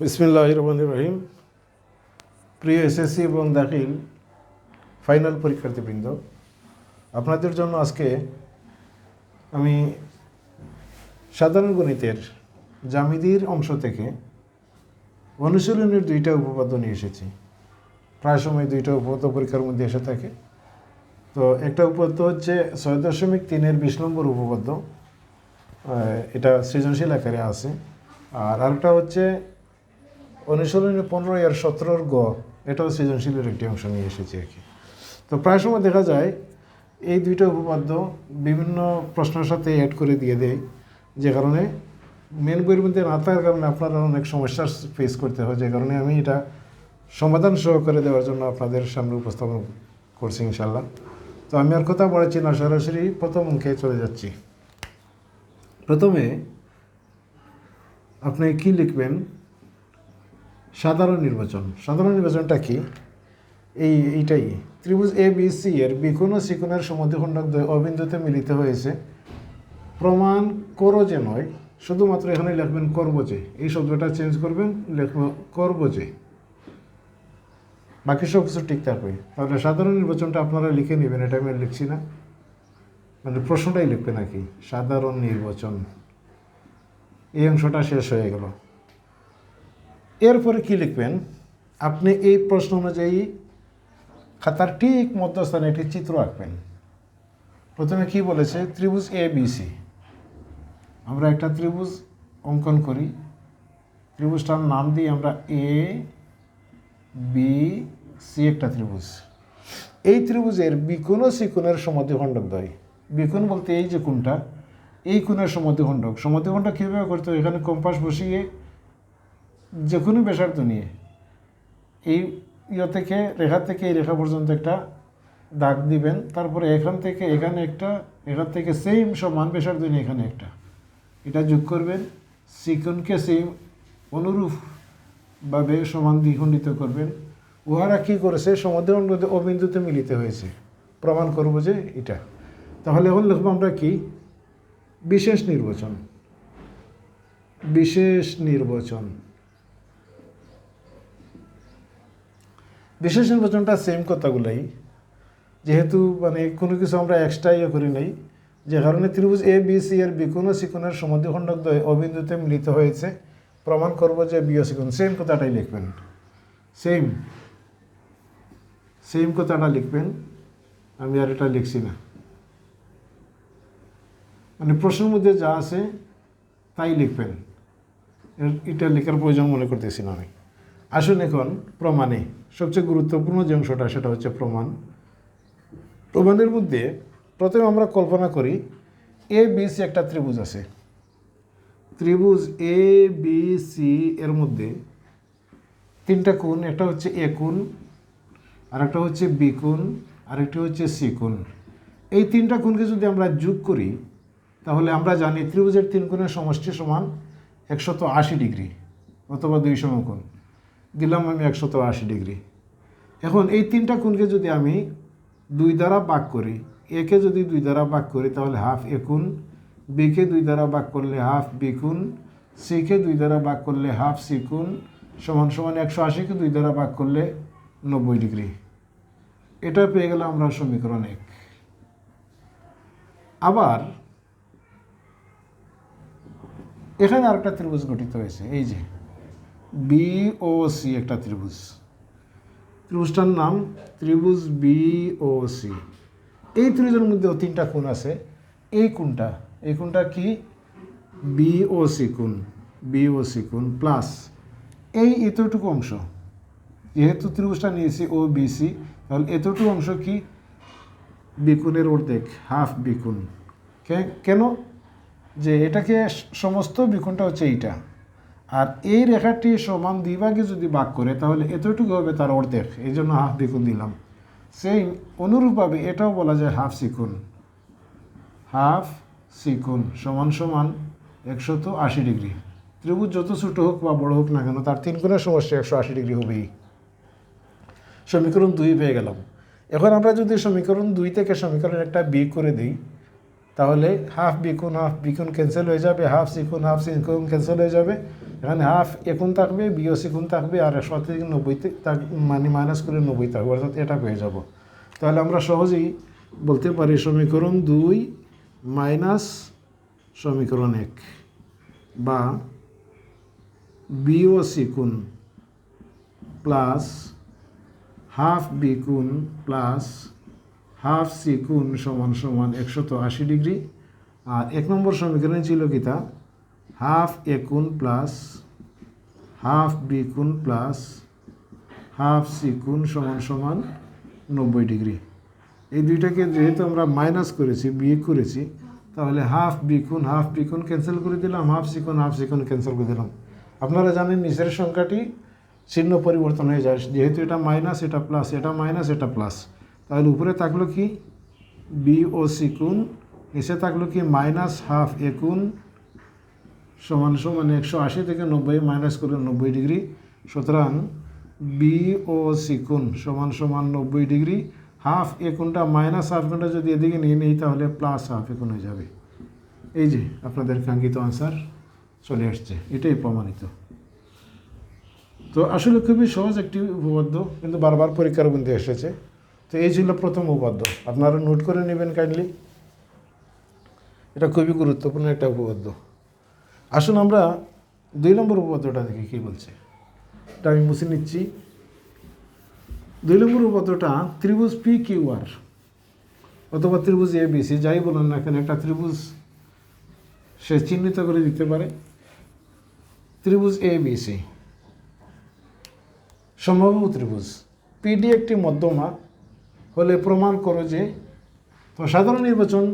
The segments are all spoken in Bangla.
বিসমিল্লাহ রহমান রহিম প্রিয় এসএসসি এবং দাখিল ফাইনাল পরীক্ষার্থীবৃন্দ, আপনাদের জন্য আজকে আমি সাধারণ গণিতের জামিদির অংশ থেকে অনুশীলনের দুইটা উপপাদ্য নিয়ে এসেছি। প্রায় সময় দুইটা উপপাদ্য পরীক্ষার মধ্যে এসে থাকে। তো একটা উপপাদ্য হচ্ছে ছয় দশমিক তিনের বিশ নম্বর উপপাদ্য। এটা সৃজনশীল আকারে আছে। আর আরেকটা হচ্ছে অনুশীলনী পনেরো আর সতেরোর গ, এটাও সৃজনশীলের একটি অংশ নিয়ে এসেছি আর কি। তো প্রায় সময় দেখা যায় এই দুইটা উপপাদ্য বিভিন্ন প্রশ্নের সাথে অ্যাড করে দিয়ে দেয়, যে কারণে মেন বইয়ের মধ্যে না থাকার কারণে আপনারা অনেক সমস্যার ফেস করতে হয়, যে কারণে আমি এটা সমাধান সহকারে দেওয়ার জন্য আপনাদের সামনে উপস্থাপন করছি ইনশাল্লাহ তো আমি আর কথা বলেছি না, সরাসরি প্রথম অঙ্কে চলে যাচ্ছি। প্রথমে আপনি কি লিখবেন? সাধারণ নির্বাচন। সাধারণ নির্বাচনটা কি? এই, এইটাই। ত্রিভুজ এ বি সি এর বিকোণ ও সিকোণের সমদ্বিখণ্ডক দ্বয় অবিন্দুতে মিলিত হয়েছে। প্রমাণ করো যে নয়, শুধুমাত্র এখানে লিখবেন করব যে। এই শব্দটা চেঞ্জ করবেন, লিখব করব যে। বাকি সব কিছু ঠিক থাকবে। তাহলে সাধারণ নির্বাচনটা আপনারা লিখে নেবেন, এটা আমি লিখছি না। মানে প্রশ্নটাই লিখবে নাকি? সাধারণ নির্বাচন। এই অংশটা শেষ হয়ে গেল। এরপরে কি লিখবেন? আপনি এই প্রশ্ন অনুযায়ী খাতার ঠিক মধ্যস্থানে একটি চিত্র আঁকবেন। প্রথমে কি বলেছে? ত্রিভুজ এ বি সি আমরা একটা ত্রিভুজ অঙ্কন করি। ত্রিভুজটার নাম দিই আমরা এ বি সি একটা ত্রিভুজ। এই ত্রিভুজের বিকোণ ও সিকোণের সমদ্বিখণ্ডক দ্বয় বিকোণ বলতে এই যে কোনটা এই কোণের সমদ্বিখণ্ডক সমদ্বিখণ্ডক কীভাবে করতে হয়? এখানে কম্পাস বসিয়ে যে কোনো ব্যাসার্ধ নিয়ে। এই ইয়ে থেকে, রেখা থেকে, এই রেখা পর্যন্ত একটা দাগ দিবেন। তারপরে এখান থেকে এখানে একটা, এখান থেকে সেম সমান ব্যাসার্ধ নিয়ে এখানে একটা। এটা যোগ করবেন। সিকনকে সেম অনুরূপভাবে সমান দ্বিখণ্ডিত করবেন। উহারা কী করেছে? সমুদ্রের মধ্যে অবিন্দুতে মিলিত হয়েছে। প্রমাণ করব যে এটা। তাহলে এখন লিখব আমরা কি? বিশেষ নির্বাচন। বিশেষ নির্বাচন। বিশেষ নির্বাচনটা সেম কথাগুলাই। যেহেতু মানে কোনো কিছু আমরা এক্সট্রা ইয়ে করি নাই, যে কারণে ত্রিভুজ এ বি সি এর বিকোণ সিকোণের সমদ্বিখণ্ডক দ্বয় অবিন্দুতে মিলিত হয়েছে। প্রমাণ করব যে বি ও সিকোণ সেম কথাটাই লিখবেন। সেম সেম কথাটা লিখবেন। আমি আর এটা লিখছি না। মানে প্রশ্নের মধ্যে যা আছে তাই লিখবেন। এটা লেখার প্রয়োজন মনে করতেছি না আমি। আসুন এখন প্রমাণে। সবচেয়ে গুরুত্বপূর্ণ যে অংশটা, সেটা হচ্ছে প্রমাণ। প্রমাণের মধ্যে প্রথমে আমরা কল্পনা করি এ বি সি একটা ত্রিভুজ আছে। ত্রিভুজ এ বি সি এর মধ্যে তিনটা কোণ, একটা হচ্ছে এ কোণ আর একটা হচ্ছে বি কোণ, আরেকটি হচ্ছে সি কোণ। এই তিনটা কোণকে যদি আমরা যোগ করি, তাহলে আমরা জানি ত্রিভুজের তিন কোণের সমষ্টি সমান একশত আশি ডিগ্রি অথবা দুই সমকোণ। দিলাম আমি একশত আশি ডিগ্রি। এখন এই তিনটা কোণকে যদি আমি দুই দ্বারা ভাগ করি একে যদি দুই দ্বারা ভাগ করি, তাহলে হাফ এ কোণ বিকে দুই দ্বারা ভাগ করলে হাফ বি সিকে দুই দ্বারা ভাগ করলে হাফ সি কোণ, সমান সমান একশো আশিকে দুই দ্বারা ভাগ করলে নব্বই ডিগ্রি। এটা পেয়ে গেলাম আমরা সমীকরণ এক। আবার এখানে আরেকটা ত্রিভুজ গঠিত হয়েছে, এই যে। বি ও সি একটা ত্রিভুজ। ত্রিভুজটার নাম ত্রিভুজ বি ও সি এই ত্রিভুজের মধ্যে তিনটা কোণ আছে। এই কোণটা এই কোণটা কি? বি ও সি কোণ বি ও সি কোণ প্লাস এই এতটুকু অংশ, যেহেতু ত্রিভুজটা নিয়েছি ও বি সি তাহলে এতটুকু অংশ কি? বিকুণের অর্ধেক হাফ বিকুণ কেন? যে এটাকে সমস্ত বিকুণটা হচ্ছে এইটা। আর এই রেখাটি সমান দুই ভাগে যদি ভাগ করে, তাহলে এতটুকু হবে তার অর্ধেক। এই জন্য হাফ বিকুণ দিলাম। সেই অনুরূপভাবে এটাও বলা যায় হাফ সিকুণ হাফ সিকুণ সমান সমান একশত আশি ডিগ্রি। ত্রিভুজ যত ছোটো হোক বা বড় হোক না কেন, তার তিন কোণের সমস্যা একশো আশি ডিগ্রি হবেই। সমীকরণ দুই পেয়ে গেলাম। এখন আমরা যদি সমীকরণ দুই থেকে সমীকরণ একটা বিয়োগ করে দিই তাহলে হাফ বিকুন হাফ বিকুন ক্যান্সেল হয়ে যাবে হাফ সিকুন হাফ সিকুন ক্যান্সেল হয়ে যাবে। এখানে হাফ একুন থাকবে বিও সিকুন থাকবে, আর একশো থেকে নব্বইতে তাক- মানে মাইনাস করে নব্বই থাকবে, অর্থাৎ এটা পেয়ে যাব। তাহলে আমরা সহজেই বলতে পারি সমীকরণ দুই মাইনাস সমীকরণ এক বা বিও সিকুন প্লাস হাফ বি কুন প্লাস হাফ সি কুন সমান সমান একশত আশি ডিগ্রি। আর এক নম্বর সমীকরণে ছিল কি তা? হাফ এ কুন প্লাস হাফ বি কুন প্লাস হাফ সি কুন সমান সমান নব্বই ডিগ্রি। এই দুইটাকে যেহেতু আমরা মাইনাস করেছি বিয়ে করেছি, তাহলে হাফ বিকুন হাফ বিকুন ক্যান্সেল করে দিলাম, হাফ সিকুন হাফ সিকুন ক্যান্সেল করে দিলাম। আপনারা জানেন নিচের সংখ্যাটি চিহ্ন পরিবর্তন হয়ে যায়, যেহেতু এটা মাইনাস, এটা প্লাস, এটা মাইনাস, এটা প্লাস। তাহলে উপরে থাকল কি? বি ও সিকুন নিচে থাকল কি? মাইনাস হাফ একুন সমান সমান একশো আশি থেকে নব্বই, মাইনাস করে নব্বই ডিগ্রি। সুতরাং বি ও সিকুন সমান সমান নব্বই ডিগ্রি। হাফ একুনটা মাইনাস হাফ একুনটা যদি এদিকে নিয়ে নিই, তাহলে প্লাস হাফ একুন হয়ে যাবে। এই যে আপনাদের কাঙ্ক্ষিত আনসার চলে আসছে, এটাই প্রমাণিত। তো আসলে খুবই সহজ একটি উপপাদ্য, কিন্তু বারবার পরীক্ষার মধ্যে এসেছে। তো এই ছিল প্রথম উপপাদ্য। আপনারা নোট করে নেবেন কাইন্ডলি এটা খুবই গুরুত্বপূর্ণ একটা উপপাদ্য। আসুন আমরা দুই নম্বর উপপাদ্যটা দেখি, কী বলছে? এটা আমি মুছে নিচ্ছি। দুই নম্বর উপপাদ্যটা ত্রিভুজ পি কিউ আর অথবা ত্রিভুজ এ বি সি যাই বলুন না কেন, একটা ত্রিভুজ সে চিহ্নিত করে দিতে পারে। ত্রিভুজ এ বি সি সম্ভাব্য ত্রিভুজ। পিডি একটি মধ্যমা হলে প্রমাণ করো যে, তো সাধারণ নির্বাচন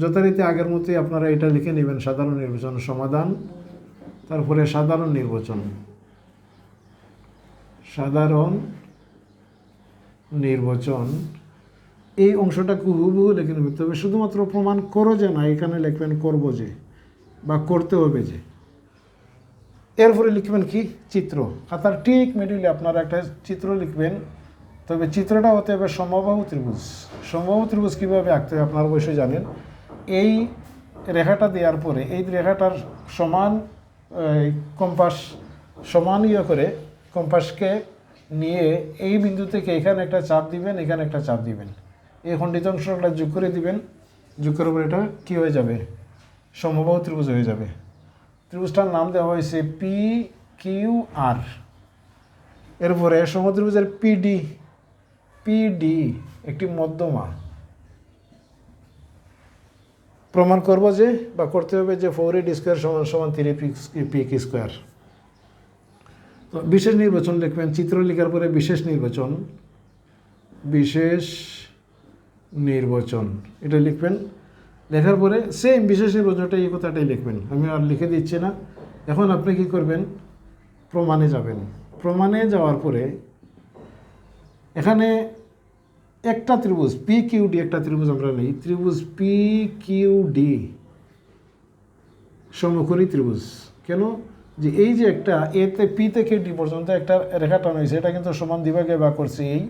যথারীতি আগের মতোই আপনারা এটা লিখে নেবেন, সাধারণ নির্বাচন সমাধান, তারপরে সাধারণ নির্বাচন। সাধারণ নির্বাচন। এই অংশটা হুবহু লিখে নেবেন, তবে শুধুমাত্র প্রমাণ করো যে না, এখানে লিখবেন করব যে, বা করতে হবে যে। এরপরে লিখবেন কি? চিত্র। খাতার ঠিক মিডিলে আপনারা একটা চিত্র লিখবেন তবে চিত্রটা হতে হবে সমবাহু ত্রিভুজ। সমবাহু ত্রিভুজ কীভাবে আঁকতে হবে আপনারা অবশ্যই জানেন। এই রেখাটা দেওয়ার পরে, এই রেখাটার সমান কম্পাস, সমান ইয়ে করে কম্পাসকে নিয়ে এই বিন্দু থেকে এখানে একটা চাপ দিবেন, এখানে একটা চাপ দিবেন। এই খণ্ডিত অংশটা যোগ করে দিবেন। যোগ করার পরে এটা কী হয়ে যাবে? সমবাহু ত্রিভুজ হয়ে যাবে। ত্রিভুজটার নাম দেওয়া হয়েছে পি কিউ আর এরপরে সমুদ্রভুজের পিডি পিডি একটি মধ্যমা। প্রমাণ করব যে, বা করতে হবে যে ফোর এইট স্কোয়ার সমান সমান থ্রি পিক স্কোয়ার তো বিশেষ নির্বাচন লিখবেন চিত্র লেখার পরে বিশেষ নির্বাচন। বিশেষ নির্বাচন, এটা লিখবেন। লেখার পরে সেম বিশেষ নির্বাচনটা এই কথাটাই লিখবেন। আমি আর লিখে দিচ্ছি না। এখন আপনি কি করবেন? প্রমাণে যাবেন। প্রমাণে যাওয়ার পরে এখানে একটা ত্রিভুজ পি কিউ ডি একটা ত্রিভুজ আমরা নেই। ত্রিভুজ পি কিউ ডি সমকোণী ত্রিভুজ। কেন? যে এই যে একটা এতে পি থেকে ডি পর্যন্ত একটা রেখা টানা হয়েছে, এটা কিন্তু সমান দিভাগে বা করছে এই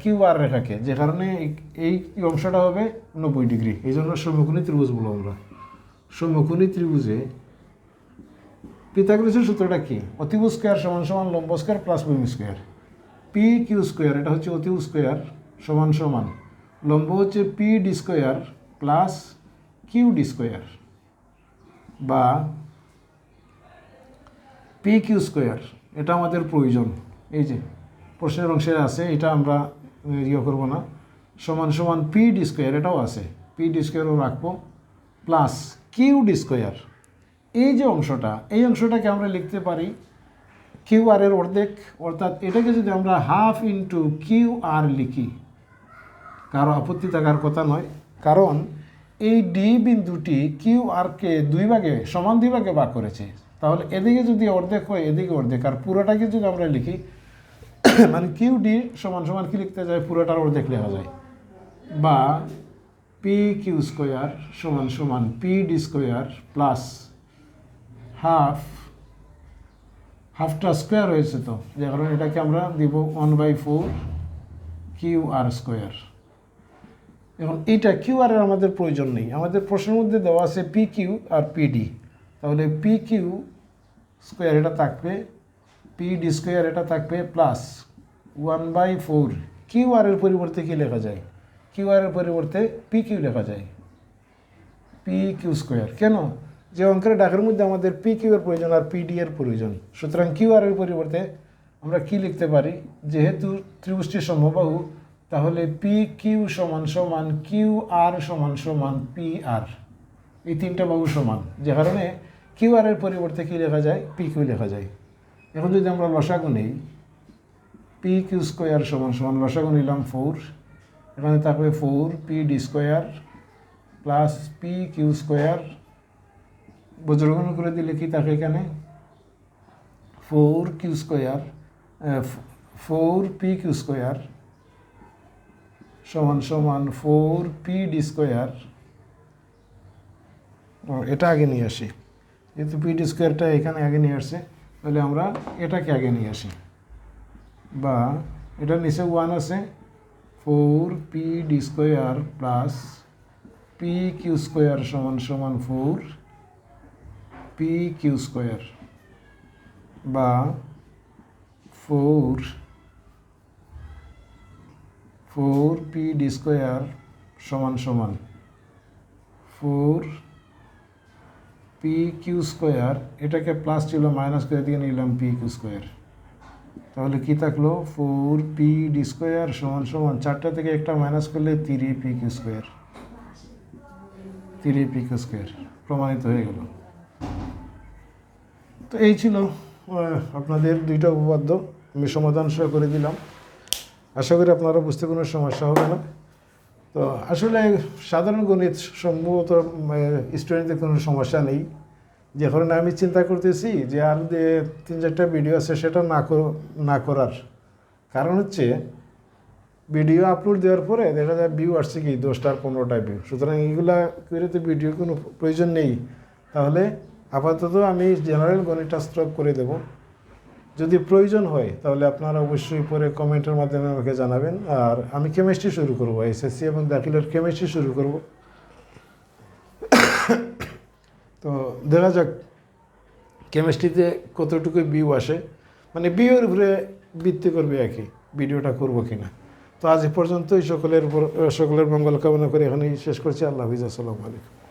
কিউ আর রেখাকে, যে কারণে এই- অংশটা হবে নব্বই ডিগ্রি। এই জন্য সমকোণী ত্রিভুজ বলো আমরা। সমকোণী ত্রিভুজে পিথাগোরাসের সূত্রটা কি? অতিভু স্কোয়ার সমান সমান লম্ব স্কোয়ার প্লাস ভূমি স্কোয়ার পি কিউ স্কোয়ার এটা হচ্ছে অতিভু স্কোয়ার সমান সমান। লম্ব হচ্ছে P D square plus Q D square বা পি কিউ স্কোয়ার এটা আমাদের প্রয়োজন। এই যে, প্রশ্নের অংশে আছে, এটা আমরা ইয়ে করব না। সমান সমান পি ডি স্কোয়ার এটাও আছে। পি ডি স্কোয়ারও রাখব প্লাস কিউ ডি স্কোয়ার এই যে অংশটা, এই অংশটাকে আমরা লিখতে পারি কিউ আর এর অর্ধেক, অর্থাৎ এটাকে যদি আমরা হাফ ইন্টু কিউ আর লিখি, কারও আপত্তি থাকার কথা নয়, কারণ এই ডি বিন্দুটি কিউ আরকে দুই ভাগে, সমান দুই ভাগে ভাগ করেছে। তাহলে এদিকে যদি অর্ধেক হয়, এদিকে অর্ধেক। আর পুরোটাকে যদি আমরা লিখি মানে কিউ ডি সমান সমান কি লিখতে যায়? পুরোটার অর্ধেক লেখা যায়। বা পি কিউ স্কোয়ার সমান সমান P D square plus half হাফটা স্কোয়ার হয়েছে তো, যে কারণে এটাকে আমরা দিব ওয়ান বাই ফোর কিউ আর স্কোয়ার এখন এইটা কিউ আর আমাদের প্রয়োজন নেই। আমাদের প্রশ্নের মধ্যে দেওয়া আছে পি কিউ আর পিডি তাহলে পি কিউ স্কোয়ার এটা থাকবে পি ডি স্কোয়ার এটা থাকবে plus one by four Q আর এর পরিবর্তে কী লেখা যায়? কিউ আর এর পরিবর্তে পি কিউ লেখা যায়। পি কিউ স্কোয়ার কেন? যে অঙ্কের ডাকের মধ্যে আমাদের পি কিউ এর প্রয়োজন আর পিডি এর প্রয়োজন। সুতরাং কিউ আর এর পরিবর্তে আমরা কি লিখতে পারি? যেহেতু ত্রিভুজটি সমবাহু, তাহলে পি কিউ সমান সমান কিউ আর সমান সমান পি আর এই তিনটা বাহু সমান, যে কারণে কিউ আর এর পরিবর্তে কি লেখা যায়? পি কিউ লেখা যায়। এখন যদি আমরা লসাগু নেই পি কিউ স্কোয়ার সমান সমান লসাগু নিলাম ফোর এখানে থাকবে four P D square plus P Q square বজ্রগুণ করে দিলে কি থাকে এখানে। Four Q square four P Q square, সমান সমান ফোর পি ডি স্কোয়ার। এটা আগে নিয়ে আসি। যেহেতু পি ডি স্কোয়ারটা এখানে আগে নিয়ে আসছে তাহলে আমরা এটাকে আগে নিয়ে আসি। বা এটার নিচে ওয়ান আছে, four P D square plus P Q square সমান সমান ফোর। পি কিউ স্কোয়ার বা four four P D square সমান সমান ফোর পি কিউ স্কোয়ার এটাকে প্লাস ছিল মাইনাস করে দিয়ে নিলাম পি কিউ স্কোয়ার তাহলে কি থাকল? ফোর পি ডি স্কোয়ার সমান সমান চারটা থেকে একটা মাইনাস করলে three P Q square three P Q square প্রমাণিত হয়ে গেল। তো এই ছিল আপনাদের দুইটা উপপাদ্য। আমি সমাধান সহ করে দিলাম। আশা করি আপনারা বুঝতে কোনো সমস্যা হবে না। তো আসলে সাধারণ গণিত সম্ভবত স্টুডেন্টদের কোনো সমস্যা নেই। যে কারণে আমি চিন্তা করতেছি যে আর যে তিন চারটা ভিডিও আছে, সেটা না না করার। কারণ হচ্ছে ভিডিও আপলোড দেওয়ার পরে দেখা যায় ভিউ আসছে কি দশটার পনেরোটা ভিউ সুতরাং এইগুলা করে তো ভিডিও কোনো প্রয়োজন নেই। তাহলে আপাতত আমি জেনারেল গণিতশাস্ত্র করে দেব। যদি প্রয়োজন হয়, তাহলে আপনারা অবশ্যই পরে কমেন্টের মাধ্যমে আমাকে জানাবেন। আর আমি কেমিস্ট্রি শুরু করব এসএসসি এবং দাখিলের কেমিস্ট্রি শুরু করব। তো দেখা যাক কেমিস্ট্রিতে কতটুকু ভিউ আসে। মানে ভিউর উপরে ভিত্তি করবে আর কি ভিডিওটা করব কিনা। তো আজ পর্যন্তই, সকলের সকলের মঙ্গল কামনা করে এখানেই শেষ করছি। আল্লাহ হাফিজ, আসসালামু আলাইকুম।